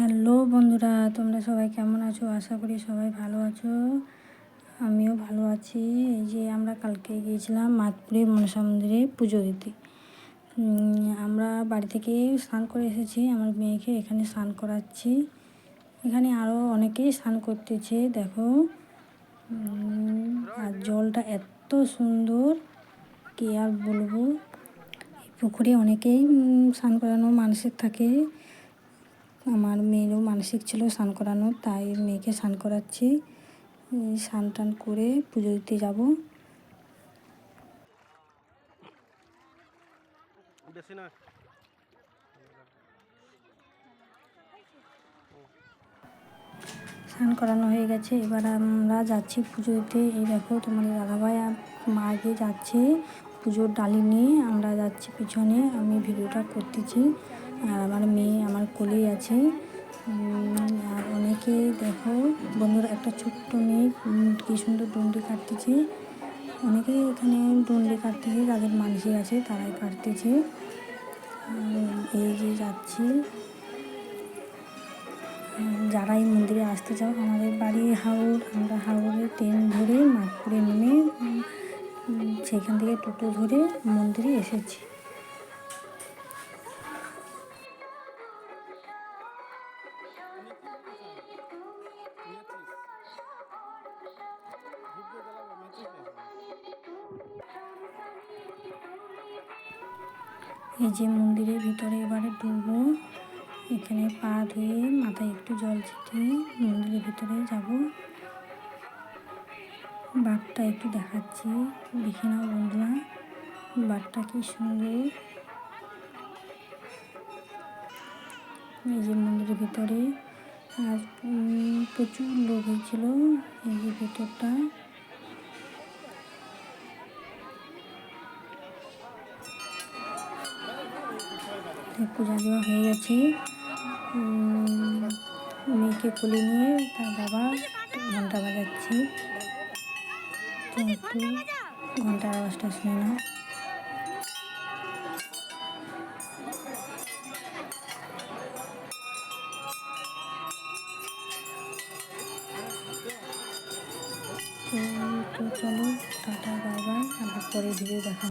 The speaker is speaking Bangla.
হ্যালো বন্ধুরা, তোমরা সবাই কেমন আছো? আশা করি সবাই ভালো আছো। আমিও ভালো আছি। এই যে আমরা কালকে গিয়েছিলাম মাতপুরে মনসা মন্দিরে পুজো দিতে। আমরা বাড়ি থেকে স্নান করে এসেছি। আমার মেয়েকে এখানে স্নান করাচ্ছি। এখানে আরও অনেকেই স্নান করতেছে, দেখো। আর জলটা এত সুন্দর, কি আর বলব? পুকুরে অনেকেই স্নান করানো মানুষের থাকে। আমার মেয়েরও মানসিক ছিল স্নান করানো তাই মেয়েকে স্নান করাচ্ছি। স্নান টান করে পুজো দিতে যাব। বেশি না স্নান করানো হয়ে গেছে এবার আমরা যাচ্ছি পুজো দিতে। এই দেখো তোমাদের দাদাভাই আর মা আগে যাচ্ছে পুজোর ডালি নিয়ে। আমরা যাচ্ছি পিছনে আমি ভিডিওটা করতেছি। আর আমার মেয়ে আমার কোলেই আছে। আর অনেকে দেখো, বন্ধুরা, একটা ছোট্ট মেয়ে কি সুন্দর ডন্ডি কাটতেছে। অনেকে এখানে ডন্ডি কাটতেছে যাদের মানুষই আছে, তারাই কাটতেছে। এই যে যাচ্ছি। যারা এই মন্দিরে আসতে চাও, আমাদের বাড়ি হাওড় আমরা হাওড়ে ট্রেন ধরে নাগপুরে নেমে সেখান থেকে টোটো ধরে মন্দিরে এসেছি। এই যে মন্দিরের ভিতরে এবারে ঢুকবো। এখানে পা ধুয়ে মাথায় একটু জল ছিটিয়ে মন্দিরের ভিতরে যাব। বাঘটা একটু দেখাচ্ছি। দেখে নাও বন্ধুরা, বাঘটা কি সুন্দর। এই যে মন্দিরের ভিতরে আর প্রচুর লোক হয়েছিল এই যে ভিতরটা। পূজা দেওয়া হয়ে গেছে। মেয়েকে কোলে নিয়ে তার বাবা ঘণ্টা বাজাচ্ছে। একটু ঘণ্টার আওয়াজটা শুনে না। তো চলো টাটা বাই বাই আবার পরে ভিডিও দেখা